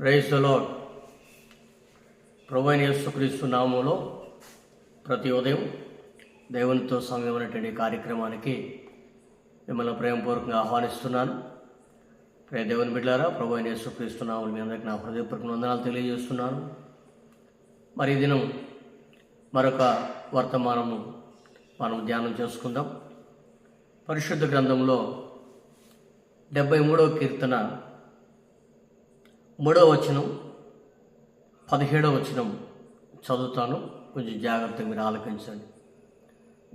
రైతులో ప్రభువైన యేసుక్రీస్తు నామంలో ప్రతి ఉదయం దేవునితో సమయమైనటువంటి కార్యక్రమానికి మిమ్మల్ని ప్రేమపూర్వకంగా ఆహ్వానిస్తున్నాను. ప్రే దేవుని బిడ్డారా ప్రభు అయిన యేసుక్రీస్తు నామలు మీ అందరికీ నా హృదయపూర్వక వందనాలు తెలియజేస్తున్నాను. మరి దినం మరొక వర్తమానము మనం ధ్యానం చేసుకుందాం. పరిశుద్ధ గ్రంథంలో డెబ్బై మూడవ కీర్తన మూడవ వచనం పదిహేడవ వచనం చదువుతాను. కొంచెం జాగ్రత్తగా మీరు ఆలోకించండి.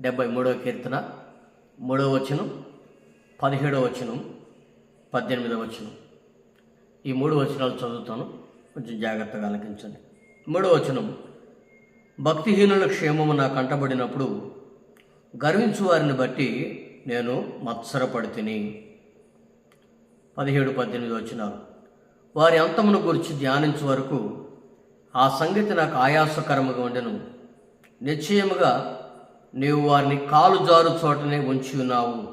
డెబ్బై మూడవ కీర్తన మూడవ వచనం పదిహేడవ వచనం పద్దెనిమిదవ వచనం. ఈ మూడు వచనాలు చదువుతాను. కొంచెం జాగ్రత్తగా ఆలకించండి. మూడవ వచనం భక్తిహీనుల క్షేమము నా కంటబడినప్పుడు గర్వించు వారిని బట్టి నేను మత్సరపడి తిని పదిహేడు పద్దెనిమిది వచ్చినారు వారి అంతమును గురించి ధ్యానించు వరకు ఆ సంగతి నాకు ఆయాసకరముగా ఉండెను. నిశ్చయముగా నీవు వారిని కాలు జారు చోటనే ఉంచి ఉన్నావు.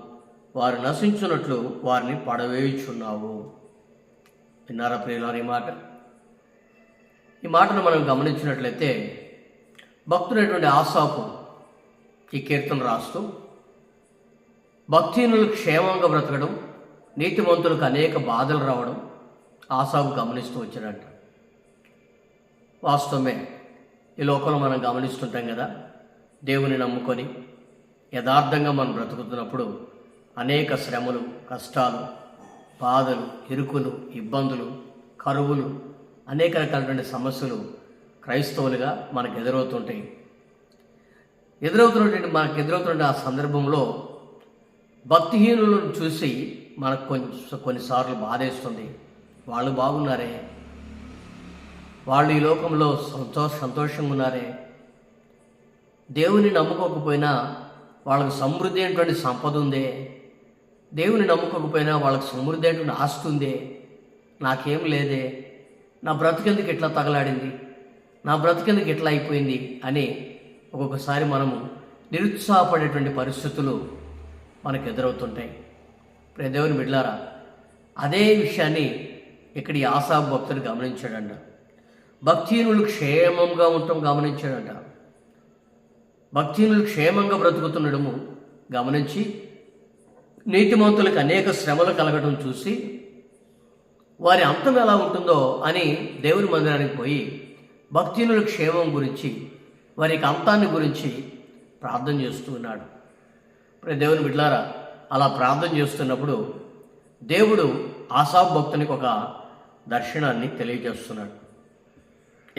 వారు నశించున్నట్లు వారిని పడవేయుచున్నావు. విన్నారా ప్రియులారి ఈ మాట? ఈ మాటను మనం గమనించినట్లయితే భక్తుడైనటువంటి ఆశాపు ఈ కీర్తన రాస్తూ భక్తిహీనులు క్షేమంగా బ్రతకడం నీతిమంతులకు అనేక బాధలు రావడం ఆసాము గమనిస్తూ వచ్చాడంట. వాస్తవమే ఈ లోకంలో మనం గమనిస్తుంటాం కదా దేవుని నమ్ముకొని యథార్థంగా మనం బ్రతుకుతున్నప్పుడు అనేక శ్రమలు కష్టాలు బాధలు ఇరుకులు ఇబ్బందులు కరువులు అనేక రకాలైన సమస్యలు క్రైస్తవులుగా మనకు ఎదురవుతుంటాయి. ఎదురవుతున్నటువంటి మనకు ఎదురవుతున్న ఆ సందర్భంలో భక్తిహీనులను చూసి మనకు కొంచెం కొన్నిసార్లు బాధేస్తుంది. వాళ్ళు బాగున్నారే? వాళ్ళు ఈ లోకంలో సంతో సంతోషంగా ఉన్నారే దేవుని నమ్ముకోకపోయినా వాళ్ళకు సమృద్ధి అయినటువంటి సంపద ఉందే దేవుని నమ్ముకోకపోయినా వాళ్ళకి సమృద్ధి అయినటువంటి ఆస్తి ఉందే నాకేం లేదే. నా బ్రతికెందుకు ఇట్లా తగలాడింది? నా బ్రతికెందుకు ఇట్లా అయిపోయింది? అని ఒక్కొక్కసారి మనము నిరుత్సాహపడేటువంటి పరిస్థితులు మనకు ఎదురవుతుంటాయి ప్రదేవుని బిడ్లారా అదే విషయాన్ని ఇక్కడ ఈ ఆశా భక్తుడు గమనించాడంట. భక్తిహీనులు క్షేమంగా ఉండటం గమనించాడంట. భక్తిహీనులు క్షేమంగా బ్రతుకుతుండడము గమనించి నీతిమంతులకు అనేక శ్రమలు కలగడం చూసి వారి అంతం ఎలా ఉంటుందో అని దేవుని మందిరానికి పోయి భక్తిహీనుల క్షేమం గురించి వారికి అంతాన్ని గురించి ప్రార్థన చేస్తూ ఉన్నాడు. ఇప్పుడు దేవుని బిడ్లారా అలా ప్రార్థన చేస్తున్నప్పుడు దేవుడు ఆశాభక్తునికి ఒక దర్శనాన్ని తెలియజేస్తున్నాడు.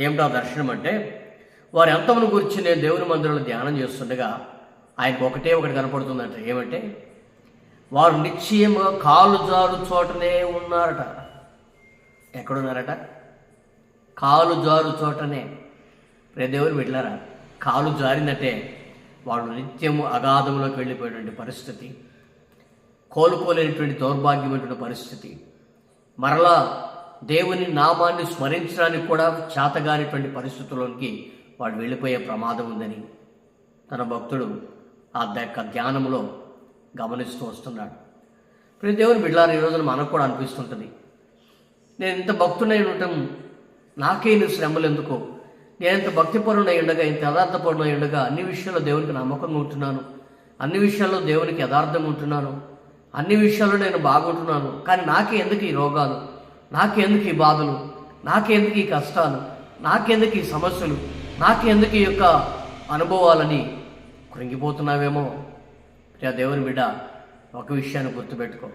ఏమిటా దర్శనం అంటే వారి అంతమును గురించి నేను దేవుని మందిరంలో ధ్యానం చేస్తుండగా ఆయనకు ఒకటే ఒకటి కనపడుతుందంట. ఏమంటే వారు నిశ్చయముగా కాలు జారు చోటనే ఉన్నారట. ఎక్కడున్నారట? కాలు జారు చోటనే. రే దేవుని వెళ్ళారా కాలు జారిందంటే వాళ్ళు నిత్యము అగాధంలోకి వెళ్ళిపోయేటువంటి పరిస్థితి కోలుకోలేనటువంటి దౌర్భాగ్యమైనటువంటి పరిస్థితి మరలా దేవుని నామాన్ని స్మరించడానికి కూడా చేతగానిటువంటి పరిస్థితుల్లోకి వాడు వెళ్ళిపోయే ప్రమాదం ఉందని తన భక్తుడు ఆ యొక్క ధ్యానంలో గమనిస్తూ వస్తున్నాడు. ప్రతి దేవుని బిడ్డారు ఈ రోజున మనకు కూడా అనిపిస్తుంటుంది. నేను ఇంత భక్తుడై ఉండటం నాకే శ్రమలు ఎందుకు? నేను ఇంత భక్తిపరుడై ఉండగా ఇంత యథార్థపరుడై ఉండగా అన్ని విషయాల్లో దేవునికి నమ్మకంగా ఉంటున్నాను. అన్ని విషయాల్లో దేవునికి యథార్థంగా ఉంటున్నాను. అన్ని విషయాల్లో నేను బాగుంటున్నాను. కానీ నాకే ఎందుకు ఈ రోగాలు? నాకెందుకు ఈ బాధలు? నాకెందుకు ఈ కష్టాలు? నాకెందుకు ఈ సమస్యలు? నాకెందుకు ఈ యొక్క అనుభవాలని? కృంగిపోతున్నావేమో? ప్రియా దేవుని బిడ్డ ఒక విషయాన్ని గుర్తుపెట్టుకో.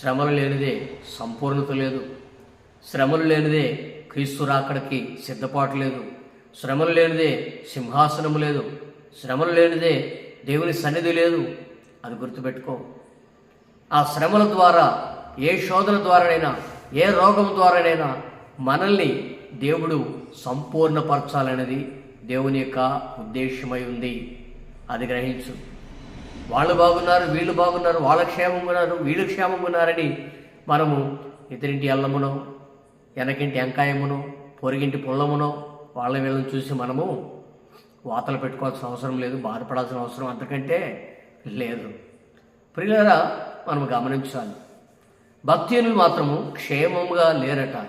శ్రమలు లేనిదే సంపూర్ణత లేదు. శ్రమలు లేనిదే క్రీస్తు రాకడికి సిద్ధపాటు లేదు. శ్రమలు లేనిదే సింహాసనము లేదు. శ్రమలు లేనిదే దేవుని సన్నిధి లేదు. అది గుర్తుపెట్టుకో. ఆ శ్రమల ద్వారా ఏ శోధన ద్వారానైనా ఏ రోగం ద్వారానైనా మనల్ని దేవుడు సంపూర్ణపరచాలనేది దేవుని యొక్క ఉద్దేశమై ఉంది. అది గ్రహించు. వాళ్ళు బాగున్నారు వీళ్ళు బాగున్నారు వాళ్ళ క్షేమంగా ఉన్నారు వీళ్ళు క్షేమంగా ఉన్నారని మనము ఇతరింటి అల్లమునో వెనకింటి ఎంకాయమునో పొరిగింటి పుల్లమునో వాళ్ళ వీళ్ళని చూసి మనము వాతలు పెట్టుకోవాల్సిన అవసరం లేదు బాధపడాల్సిన అవసరం అంతకంటే లేదు. ప్రియులరా మనం గమనించాలి. భక్తులు మాత్రము క్షేమంగా లేరట.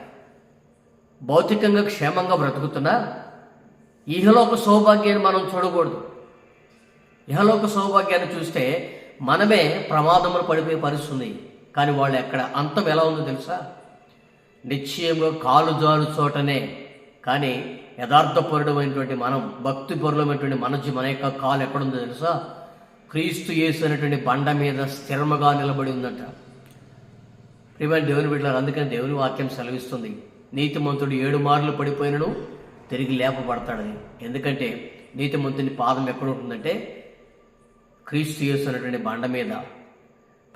భౌతికంగా క్షేమంగా బ్రతుకుతున్నా ఇహలోక సౌభాగ్యాన్ని మనం చూడకూడదు. ఇహలోక సౌభాగ్యాన్ని చూస్తే మనమే ప్రమాదములు పడిపోయే పరిస్థితి ఉంది. కానీ వాళ్ళు ఎక్కడ అంతం ఎలా ఉందో తెలుసా? నిశ్చయంగా కాలు జారు చోటనే. కానీ యథార్థపరుడమైనటువంటి మనం భక్తి పరులమైనటువంటి మన జీ- మన యొక్క కాలు ఎక్కడుందో తెలుసా? క్రీస్తు యేసు అనేటువంటి బండ మీద స్థిరముగా నిలబడి ఉందట. ప్రియమైన దేవుని బిడ్డలారు అందుకని దేవుని వాక్యం సెలవిస్తుంది. నీతిమంతుడు ఏడు మార్లు పడిపోయినను తిరిగి లేపబడతాడని. ఎందుకంటే నీతిమంతుని పాదం ఎక్కడ ఉంటుందంటే క్రీస్తు యేసు అనేటువంటి బండ మీద.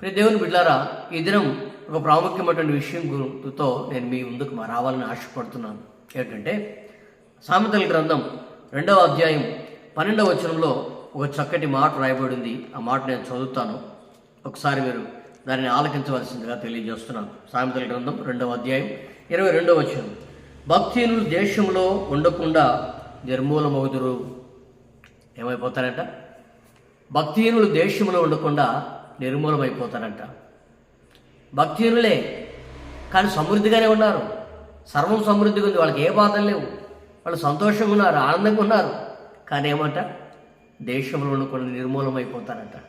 ప్రియ దేవుని బిడ్డారా ఈ దినం ఒక ప్రాముఖ్యమైనటువంటి విషయం గురుతో నేను మీ ముందుకు మా రావాలని ఆశపడుతున్నాను. ఏంటంటే సామెతల గ్రంథం రెండవ అధ్యాయం పన్నెండవ వచనంలో ఒక చక్కటి మాట రాయబడింది ఆ మాట నేను చదువుతాను. ఒకసారి మీరు దానిని ఆలకించవలసిందిగా తెలియజేస్తున్నాను. సామెతల గ్రంథం రెండవ అధ్యాయం ఇరవై రెండవ వచ్చిన భక్తినులు దేశంలో ఉండకుండా నిర్మూలమవుదురు. ఏమైపోతారంట? భక్తిహీనులు దేశంలో ఉండకుండా నిర్మూలమైపోతారంట. భక్తిహీనులే కానీ సమృద్ధిగానే ఉన్నారు. సర్వం సమృద్ధిగా ఉంది. వాళ్ళకి ఏ బాధలు లేవు. వాళ్ళు సంతోషంగా ఉన్నారు ఆనందంగా ఉన్నారు. కానీ ఏమంట? దేశంలో ఉండకుండా నిర్మూలమైపోతారంట.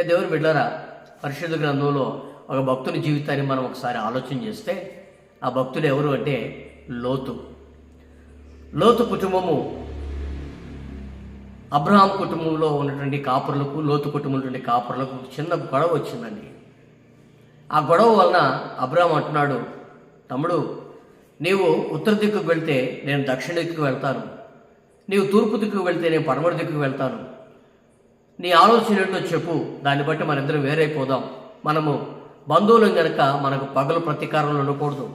దేవుని బిడ్డరా పరిశుద్ధ గ్రంథంలో ఒక భక్తుని జీవితాన్ని మనం ఒకసారి ఆలోచన చేస్తే ఆ భక్తుడు ఎవరు అంటే లోతు. లోతు కుటుంబము అబ్రహాం కుటుంబంలో ఉన్నటువంటి కాపురులకు లోతు కుటుంబంలో ఉన్నటువంటి కాపురులకు చిన్న గొడవ వచ్చిందండి. ఆ గొడవ వలన అబ్రహాం అంటున్నాడు తమ్ముడు నీవు ఉత్తర దిక్కుకు వెళ్తే నేను దక్షిణ దిక్కుకు వెళ్తాను. నీవు తూర్పు దిక్కుకు వెళ్తే నేను పడమర దిక్కుకు వెళ్తాను. నీ ఆలోచన ఏంటో చెప్పు. దాన్ని బట్టి మనిద్దరం వేరైపోదాం. మనము బంధువులం గనక మనకు పగలు ప్రతీకారాలు ఉండకూడదు.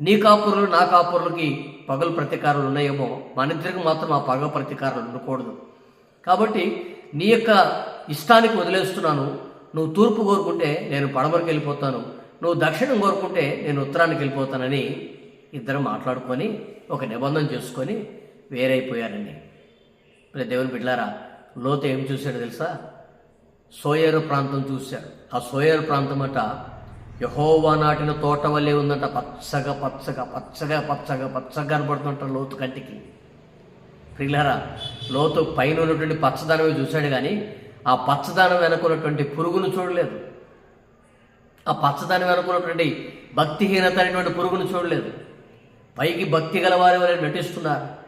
నీ కాపురులు నా కాపురులకి పగలు ప్రతీకారాలు ఉన్నాయేమో మన ఇద్దరికి మాత్రం ఆ పగ ప్రతీకారాలు ఉండకూడదు. కాబట్టి నీ యొక్క ఇష్టానికి వదిలేస్తున్నాను. నువ్వు తూర్పు కోరుకుంటే నేను పడమరకు వెళ్ళిపోతాను. నువ్వు దక్షిణం కోరుకుంటే నేను ఉత్తరానికి వెళ్ళిపోతానని ఇద్దరు మాట్లాడుకొని ఒక నిబంధన చేసుకొని వేరైపోయారండి ఇప్పుడు దేవుని బిడ్డారా లోతు ఏం చూశాడు తెలుసా? సోయరు ప్రాంతం చూశాడు. ఆ సోయరు ప్రాంతం అట యహోవా నాటిన తోట వల్లే ఉందంట. పచ్చగా పచ్చగా పచ్చగా పచ్చగా పచ్చగా కనబడుతుంట లోతు కంటికి. ప్రియులారా లోతు పైన ఉన్నటువంటి పచ్చదనమే చూశాడు కానీ ఆ పచ్చదనం వెనుకున్నటువంటి పురుగును చూడలేదు. ఆ పచ్చదనం వెనుకున్నటువంటి భక్తిహీనత అనేటువంటి పురుగును చూడలేదు. పైకి భక్తి గలవారి వారి నటిస్తున్నారు.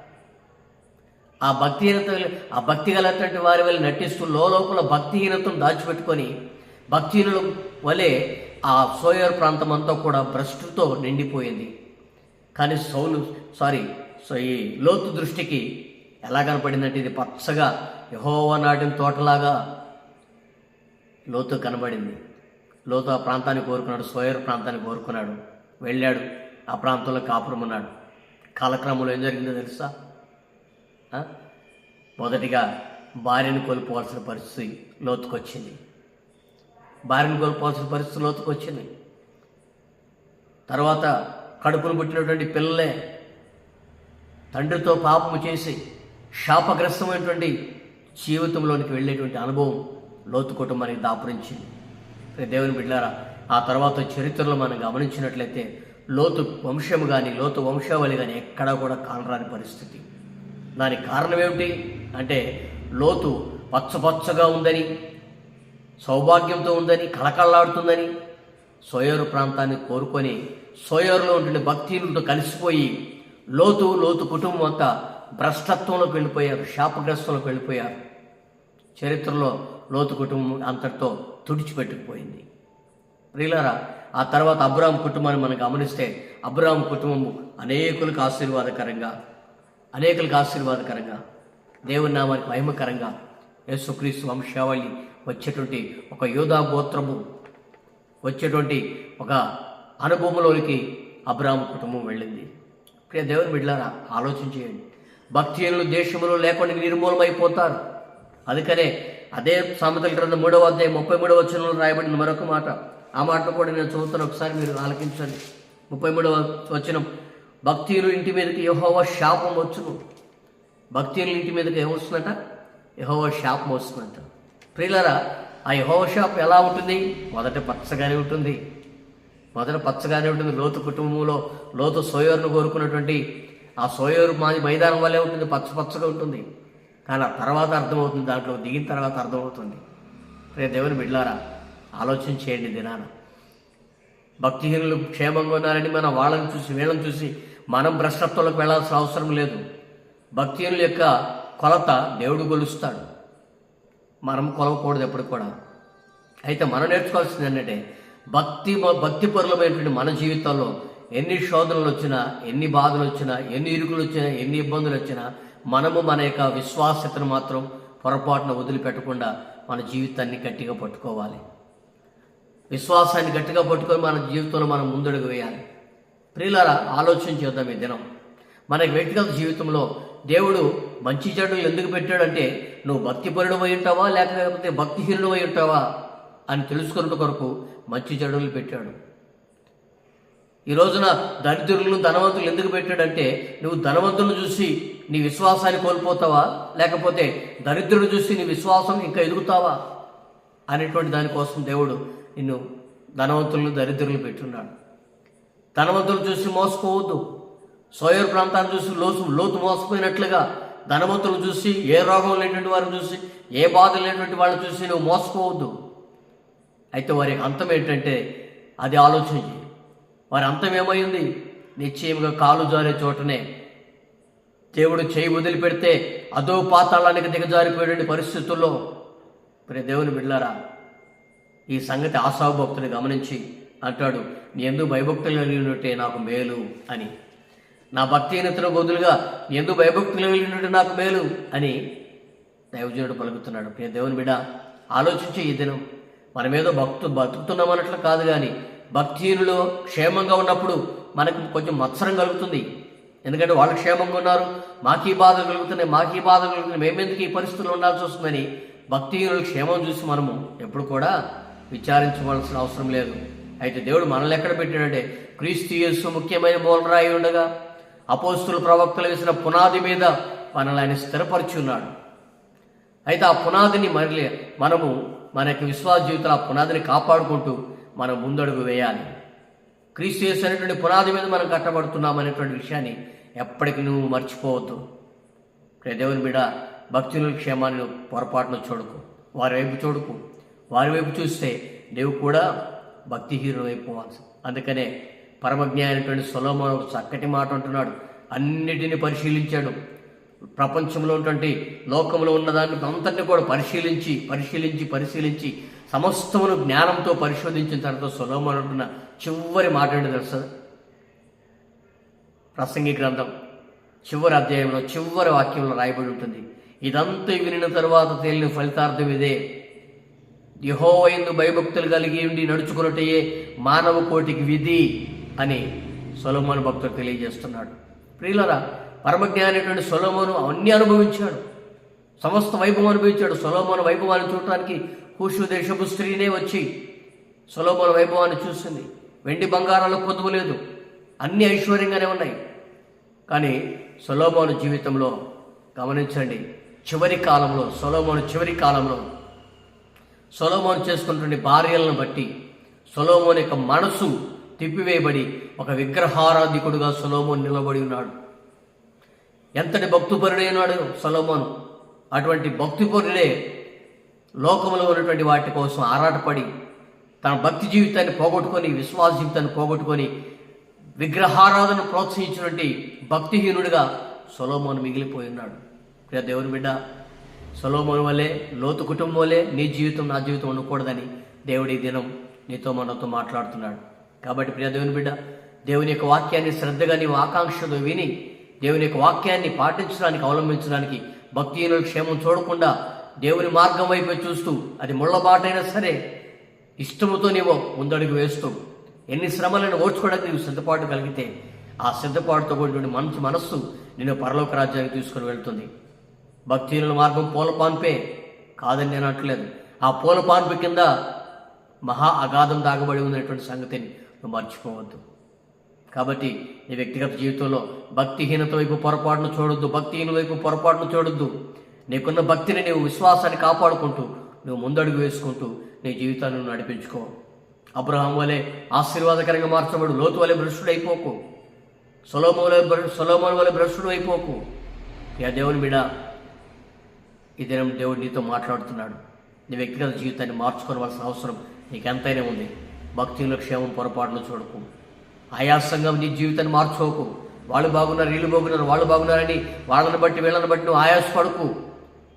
ఆ భక్తిహీనత ఆ భక్తి గలటువంటి వారి వల్ల నటిస్తూ లోపల భక్తిహీనతను దాచిపెట్టుకొని భక్తిహీనుల వలె ఆ సోయర్ ప్రాంతం అంతా కూడా భ్రష్టుతో నిండిపోయింది. కానీ సౌలు సారీ సో ఈ లోతు దృష్టికి ఎలా కనపడిందంటే ఇది పచ్చగా యహోవా నాటిన తోటలాగా లోతు కనబడింది. లోతు ఆ ప్రాంతాన్ని కోరుకున్నాడు సోయర్ ప్రాంతాన్ని కోరుకున్నాడు. వెళ్ళాడు ఆ ప్రాంతంలో కాపురం ఉన్నాడు కాలక్రమంలో ఏం జరిగిందో తెలుసా? మొదటిగా భార్యను కోల్పోవాల్సిన పరిస్థితి లోతుకొచ్చింది. భార్యను కోల్పోవాల్సిన పరిస్థితి లోతుకొచ్చింది. తర్వాత కడుపును పుట్టినటువంటి పిల్లలే తండ్రితో పాపము చేసి శాపగ్రస్తమైనటువంటి జీవితంలోనికి వెళ్ళేటువంటి అనుభవం లోతు కుటుంబానికి దాపురించింది. దేవుని బిడ్డారా ఆ తర్వాత చరిత్రలో మనం గమనించినట్లయితే లోతు వంశము కానీ లోతు వంశావళి కానీ ఎక్కడా కూడా కానరాని పరిస్థితి. దానికి కారణం ఏమిటి అంటే లోతు పచ్చపచ్చగా ఉందని సౌభాగ్యంతో ఉందని కళకళలాడుతుందని సోయరు ప్రాంతాన్ని కోరుకొని సోయరులో ఉంటుండే భక్తినులతో కలిసిపోయి లోతు లోతు కుటుంబం అంతా భ్రష్టత్వంలోకి వెళ్ళిపోయారు శాపగ్రస్తంలోకి వెళ్ళిపోయారు. చరిత్రలో లోతు కుటుంబం అంతటితో తుడిచిపెట్టుకుపోయింది. ప్రియులారా ఆ తర్వాత అబ్రాహం కుటుంబాన్ని మనం గమనిస్తే అబ్రాహం కుటుంబము అనేకులకు ఆశీర్వాదకరంగా అనేకులకు ఆశీర్వాదకరంగా దేవుని నామానికి మహిమకరంగా యేసుక్రీస్తు వంశావళి వచ్చేటువంటి ఒక యోధా గోత్రము వచ్చేటువంటి ఒక అనుభవంలోనికి అబ్రాహం కుటుంబం వెళ్ళింది. ప్రియ దేవుని బిడ్డారా ఆలోచన చేయండి. భక్తిహీనులు దేశంలో లేకుండా నిర్మూలమైపోతారు. అందుకనే అదే సామెతల గ్రంథం మూడవ అధ్యాయం ముప్పై మూడవ వచనంలో రాయబడిన మరొక మాట. ఆ మాట కూడా నేను చదువుతాను. ఒకసారి మీరు ఆలకించండి. ముప్పై మూడవ వచనం భక్తిలు ఇంటి మీదకి యహోవ శాపం వచ్చును. భక్తిలు ఇంటి మీదకి ఏమొస్తుందట యహోవ శాపం వస్తుందంట. ప్రియులరా ఆ యహోవ శాపం ఎలా ఉంటుంది? మొదట పచ్చగానే ఉంటుంది. మొదట పచ్చగానే ఉంటుంది. లోతు కుటుంబంలో లోతు సోయోరును కోరుకున్నటువంటి ఆ సోయోరు మాది మైదానం వల్లే ఉంటుంది. పచ్చ పచ్చగా ఉంటుంది. కానీ ఆ తర్వాత అర్థమవుతుంది. దాంట్లో దిగిన తర్వాత అర్థమవుతుంది. రే దేవుని బిడ్లారా ఆలోచన చేయండి దినాన. భక్తిహీనులు క్షేమంగా ఉన్నారని మనం వాళ్ళని చూసి వీళ్ళని చూసి మనం భ్రష్టత్వంలోకి వెళ్ళాల్సిన అవసరం లేదు. భక్తిహీనుల యొక్క కొలత దేవుడు కొలుస్తాడు మనం కొలవకూడదు ఎప్పుడు కూడా. అయితే మనం నేర్చుకోవాల్సింది ఏంటంటే భక్తి భక్తి పరులమైనటువంటి మన జీవితంలో ఎన్ని శోధనలు వచ్చినా ఎన్ని బాధలు వచ్చినా ఎన్ని ఇరుకులు వచ్చినా ఎన్ని ఇబ్బందులు వచ్చినా మనము మన యొక్క విశ్వాసతను మాత్రం పొరపాటున వదిలిపెట్టకుండా మన జీవితాన్ని గట్టిగా పట్టుకోవాలి. విశ్వాసాన్ని గట్టిగా పట్టుకొని మన జీవితంలో మనం ముందడుగు వేయాలి. ప్రియులారా ఆలోచన చేద్దాం ఈ దినం. మన వ్యక్తిగత జీవితంలో దేవుడు మంచి చెడు ఎందుకు పెట్టాడంటే నువ్వు భక్తిపరుడు అయి ఉంటావా లేకపోతే భక్తిహీనుడు అయి ఉంటావా అని తెలుసుకున్న కొరకు మంచి చెడులు పెట్టాడు. ఈ రోజున దరిద్రులను ధనవంతులు ఎందుకు పెట్టాడంటే నువ్వు ధనవంతులను చూసి నీ విశ్వాసాన్ని కోల్పోతావా లేకపోతే దరిద్రులు చూసి నీ విశ్వాసం ఇంకా ఎదుగుతావా అనేటువంటి దానికోసం దేవుడు నిన్ను ధనవంతులను దరిద్రులు పెట్టున్నాడు. ధనవంతులు చూసి మోసపోవద్దు. సోయర్ ప్రాంతాన్ని చూసి లోతు లోతు మోసపోయినట్లుగా ధనవంతులు చూసి ఏ రోగం లేనటువంటి వారిని చూసి ఏ బాధ లేనటువంటి వాళ్ళని చూసి నువ్వు మోసపోవద్దు. అయితే వారి అంతం ఏంటంటే అది ఆలోచించి వారి అంతం ఏమైంది? నిశ్చయంగా కాలు జారే చోటనే దేవుడు చేయి వదిలిపెడితే అదో పాతాళానికి దిగజారిపోయేటువంటి పరిస్థితుల్లో మరి దేవుని బిడ్డారా ఈ సంగతి ఆశావు భక్తుని గమనించి అంటాడు. ఎందు ఎందుకు భయభక్తులు కలిగినట్టే నాకు మేలు అని. నా భక్తిహీనతను బదులుగా ఎందు ఎందుకు భయభక్తులు కలిగినట్టు నాకు మేలు అని దైవజనుడు పలుకుతున్నాడు. ప్రియ దేవుని బిడ ఆలోచించి ఈ దినం మనమేదో భక్తు బతుకుతున్నాం అన్నట్లు కాదు కానీ భక్తిహీనులు క్షేమంగా ఉన్నప్పుడు మనకు కొంచెం మత్సరం కలుగుతుంది. ఎందుకంటే వాళ్ళు క్షేమంగా ఉన్నారు. మాకీ బాధ కలుగుతున్నాయి. మాకీ బాధ కలుగుతున్నాయి. మేమెందుకు ఈ పరిస్థితుల్లో ఉండాల్సి వస్తుందని భక్తిహీనుల క్షేమం చూసి మనము ఎప్పుడు కూడా విచారించవలసిన అవసరం లేదు. అయితే దేవుడు మనల్ని ఎక్కడ పెట్టాడంటే క్రీస్తు యేసు ముఖ్యమైన మూలరాయి ఉండగా అపోస్తులు ప్రవక్తలు వేసిన పునాది మీద మనల్ని ఆయన స్థిరపరుచున్నాడు. అయితే ఆ పునాదిని మరలి మనము మన యొక్క విశ్వాస జీవితంలో ఆ పునాదిని కాపాడుకుంటూ మనం ముందడుగు వేయాలి. క్రీస్తు యేసు అనేటువంటి పునాది మీద మనం కట్టబడుతున్నాం అనేటువంటి విషయాన్ని ఎప్పటికీ నువ్వు మర్చిపోవద్దు. దేవుని బిడ భక్తుల క్షేమాన్ని పొరపాటును చూడకు. వారి వైపు చూడకు. వారి వైపు చూస్తే నీవు కూడా భక్తిహీనుడు అందుకనే పరమజ్ఞ అయినటువంటి సొలోమోన్ చక్కటి మాట అంటున్నాడు. అన్నిటిని పరిశీలించాడు. ప్రపంచంలో ఉన్నటువంటి లోకంలో ఉన్నదాన్ని అంతటిని కూడా పరిశీలించి పరిశీలించి పరిశీలించి సమస్తమును జ్ఞానంతో పరిశోధించిన తర్వాత సులభం అంటున్న చివరి మాట ఏంటో ప్రసంగి గ్రంథం చివరి అధ్యాయంలో చివరి వాక్యంలో రాయబడి ఉంటుంది. ఇదంతా వినిన తర్వాత తేలిన ఫలితార్థం ఇదే. యహోవైందు భయభక్తులు కలిగి ఉండి నడుచుకున్నటయే మానవ కోటికి విధి అని సొలమోను భక్తుడు తెలియజేస్తున్నాడు. ప్రియులరా పరమజ్ఞానైనటువంటి సొలమోను అన్ని అనుభవించాడు. సమస్త వైభవం అనుభవించాడు. సొలోమోను వైభవాన్ని చూడటానికి కూషు దేశపు స్త్రీనే వచ్చి సొలోమోను వైభవాన్ని చూసింది. వెండి బంగారాలు కొదువు లేదు. అన్ని ఐశ్వర్యంగానే ఉన్నాయి. కానీ సొలోమోను జీవితంలో గమనించండి చివరి కాలంలో సొలోమోను చివరి కాలంలో సొలోమోన్ చేసుకున్నటువంటి భార్యలను బట్టి సొలోమోన్ యొక్క మనసు తిప్పివేయబడి ఒక విగ్రహారాధికుడుగా సొలోమోన్ నిలబడి ఉన్నాడు. ఎంతటి భక్తిపరుడైనాడు సొలోమోన్? అటువంటి భక్తిపరుడే లోకంలో ఉన్నటువంటి వాటి కోసం ఆరాటపడి తన భక్తి జీవితాన్ని పోగొట్టుకొని విశ్వాస జీవితాన్ని పోగొట్టుకొని విగ్రహారాధన ప్రోత్సహించినటువంటి భక్తిహీనుడిగా సొలోమోన్ మిగిలిపోయి ఉన్నాడు. దేవుని బిడ్డ సొలోమోన్ వల్లే లోతు కుటుంబం వల్లే నీ జీవితం నా జీవితం ఉండకూడదని దేవుడి దినం నీతో మనతో మాట్లాడుతున్నాడు. కాబట్టి ప్రియ దేవుని బిడ్డ దేవుని యొక్క వాక్యాన్ని శ్రద్ధగా నీవు ఆకాంక్షతో విని దేవుని యొక్క వాక్యాన్ని పాటించడానికి అవలంబించడానికి భక్తిహీనుల క్షేమం చూడకుండా దేవుని మార్గం వైపే చూస్తూ అది ముళ్ళబాటైనా సరే ఇష్టముతో నీవు ముందడుగు వేస్తూ ఎన్ని శ్రమలను ఓర్చుకోవడానికి నీవు సిద్ధపాటు కలిగితే ఆ సిద్ధపాటుతో కూడినటువంటి మంచి మనస్సు నేను పరలోక రాజ్యానికి తీసుకుని వెళ్తుంది. భక్తిహీనుల మార్గం పూల పాన్పే కాదని నేను అనట్లేదు. ఆ పూల పాన్పు కింద మహా అగాధం దాగబడి ఉన్నటువంటి సంగతిని నువ్వు మర్చిపోవద్దు. కాబట్టి నీ వ్యక్తిగత జీవితంలో భక్తిహీనత వైపు పొరపాటును చూడొద్దు భక్తిహీన వైపు పొరపాటును చూడొద్దు. నీకున్న భక్తిని నీవు విశ్వాసాన్ని కాపాడుకుంటూ నువ్వు ముందడుగు వేసుకుంటూ నీ జీవితాన్ని నడిపించుకో. అబ్రహాం వలె ఆశీర్వాదకరంగా మార్చబడు లోతు వలె భ్రష్టుడైపోకు. సొలోమో వలె సొలోమోన్ వలె భ్రష్టుడు అయిపోకు. యా దేవుని బిడా ఈ దినం దేవుడు నీతో మాట్లాడుతున్నాడు. నీ వ్యక్తిగత జీవితాన్ని మార్చుకోవాల్సిన అవసరం నీకెంతైనా ఉంది. భక్తిలో క్షేమం పొరపాట్లు చూడకు. ఆయాసంగా నీ జీవితాన్ని మార్చుకోకు. వాళ్ళు బాగున్నారు వీళ్ళు బాగున్నారు వాళ్ళు బాగున్నారని వాళ్ళని బట్టి వీళ్ళని బట్టి నువ్వు ఆయాసపడకు.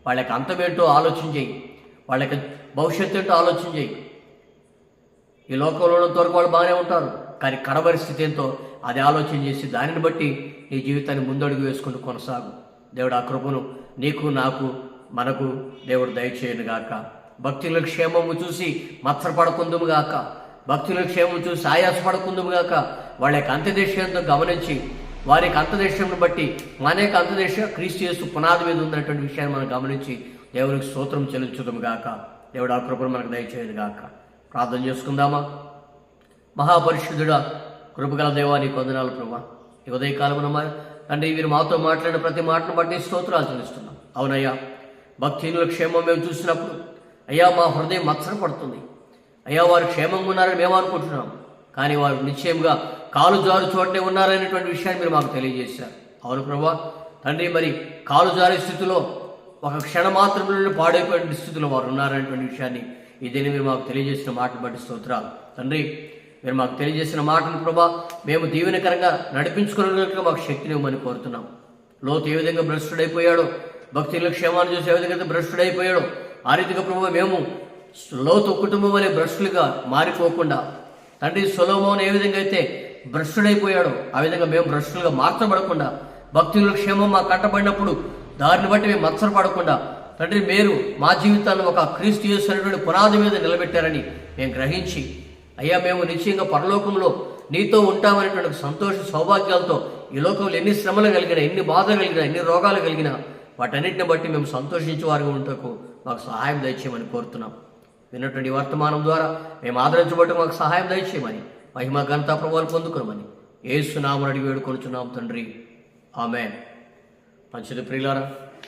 వాళ్ళకి అంతమేంటో ఆలోచన చేయి. వాళ్ళకి భవిష్యత్తు ఏంటో ఆలోచన చేయి. ఈ లోకంలో ఉన్నంత వరకు వాళ్ళు బాగానే ఉంటారు. కానీ కడపరిస్థితి ఏంటో అది ఆలోచన చేసి దానిని బట్టి నీ జీవితాన్ని ముందడుగు వేసుకుంటూ కొనసాగు. దేవుడు ఆ కృపను నీకు నాకు మనకు దేవుడు దయచేయనుగాక భక్తుల క్షేమము చూసి మత్సరపడకుందుము గాక. భక్తుల క్షేమం చూసి ఆయాసపడకుందుము గాక. వాళ్ళ యొక్క అంత్యదేశంతో గమనించి వారి యొక్క అంతదేశంను బట్టి మన యొక్క అంతదేశ క్రీస్తు చేస్తూ పునాది మీద ఉన్నటువంటి విషయాన్ని మనం గమనించి దేవునికి స్తోత్రం చెల్లించుదాము గాక. దేవుడు ఆ కృపను మనకు దయచేయను గాక. ప్రార్థన చేసుకుందామా? మహాపరిశుద్ధుడా కృపగల దేవాని కొందనాలు ప్రభా. ఈ ఉదయకాలమున తండ్రి వీరు మాతో మాట్లాడిన ప్రతి మాటను బట్టి స్తోత్రాలు చెల్లిస్తున్నాం. అవునయ్యా భక్తిహీనుల క్షేమం మేము చూసినప్పుడు. అయ్యా మా హృదయం మత్సరపడుతుంది అయ్యా వారు క్షేమంగా ఉన్నారని మేము అనుకుంటున్నాం. కానీ వారు నిశ్చయంగా కాలు జారు చోటనే ఉన్నారనేటువంటి విషయాన్ని మీరు మాకు తెలియజేశారు. అవును ప్రభా. తండ్రి మరి కాలు జారే స్థితిలో ఒక క్షణ మాత్రంలో పాడైపోయిన స్థితిలో వారు ఉన్నారనేటువంటి విషయాన్ని ఇదేని మీరు మాకు తెలియజేసిన మాటను బట్టి స్తోత్రాలు. తండ్రి మీరు మాకు తెలియజేసిన మాటను ప్రభా మేము దీవెనకరంగా నడిపించుకున్నట్లుగా మాకు శక్తిని ఇవ్వమని కోరుతున్నాం. లోతు ఏ విధంగా భ్రష్టుడైపోయాడో భక్తుల క్షేమాన్ని చూసే విధంగా అయితే ఆ రీతిగా ప్రభు మేము లోతు కుటుంబం అనే భ్రష్టులుగా మారిపోకుండా తండ్రి సులభం ఏ విధంగా అయితే భ్రష్టుడైపోయాడో ఆ విధంగా మేము భ్రష్టులుగా మార్చబడకుండా భక్తుల క్షేమం మా కట్టబడినప్పుడు దారిని బట్టి మేము మత్సరపడకుండా తండ్రి మీరు మా జీవితాన్ని ఒక క్రీస్తు చేసినటువంటి పునాది మీద నిలబెట్టారని మేము గ్రహించి అయ్యా మేము నిశ్చయంగా పరలోకంలో నీతో ఉంటామనేటువంటి సంతోష సౌభాగ్యాలతో ఈ లోకంలో ఎన్ని శ్రమలు కలిగినా ఎన్ని బాధలు కలిగినా ఎన్ని రోగాలు కలిగినా వాటన్నిటిని బట్టి మేము సంతోషించే వారికి ఉంటకు మాకు సహాయం దయచేయమని కోరుతున్నాం. విన్నటువంటి వర్తమానం ద్వారా మేము ఆదరించబట్టి మాకు సహాయం దయచేయమని మహిమ ఘనత ప్రభావాలు పొందుకునమని ఏసునామని అడిగి వేడుకొనుచున్నాం తండ్రి. ఆమె మంచిది ప్రియులారా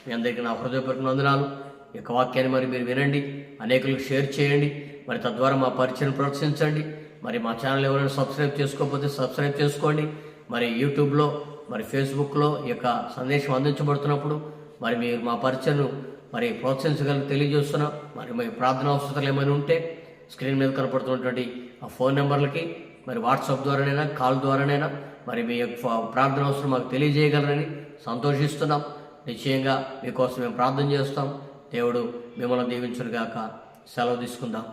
మీ అందరికీ నా హృదయపూర్వక వందనాలు. ఈ యొక్క వాక్యాన్ని మరి మీరు వినండి అనేకులకు షేర్ చేయండి మరి తద్వారా మా పరిచయం ప్రోత్సహించండి మరి మా ఛానల్ ఎవరైనా సబ్స్క్రైబ్ చేసుకోకపోతే సబ్స్క్రైబ్ చేసుకోండి మరి యూట్యూబ్లో మరి ఫేస్బుక్లో ఈ యొక్క సందేశం అందించబడుతున్నప్పుడు మరి మీరు మా పరిచయను మరి ప్రోత్సహించగలను తెలియజేస్తున్నాం. మరి మీ ప్రార్థన అవసరాలు ఏమైనా ఉంటే స్క్రీన్ మీద కనపడుతున్నటువంటి ఆ ఫోన్ నెంబర్లకి మరి వాట్సాప్ ద్వారానైనా కాల్ ద్వారానైనా మరి మీ యొక్క ప్రార్థన అవసరం మాకు తెలియజేయగలరని సంతోషిస్తున్నాం. నిశ్చయంగా మీకోసం మేము ప్రార్థన చేస్తాం. దేవుడు మిమ్మల్ని దీవించునుగాక. సెలవు తీసుకుందాం.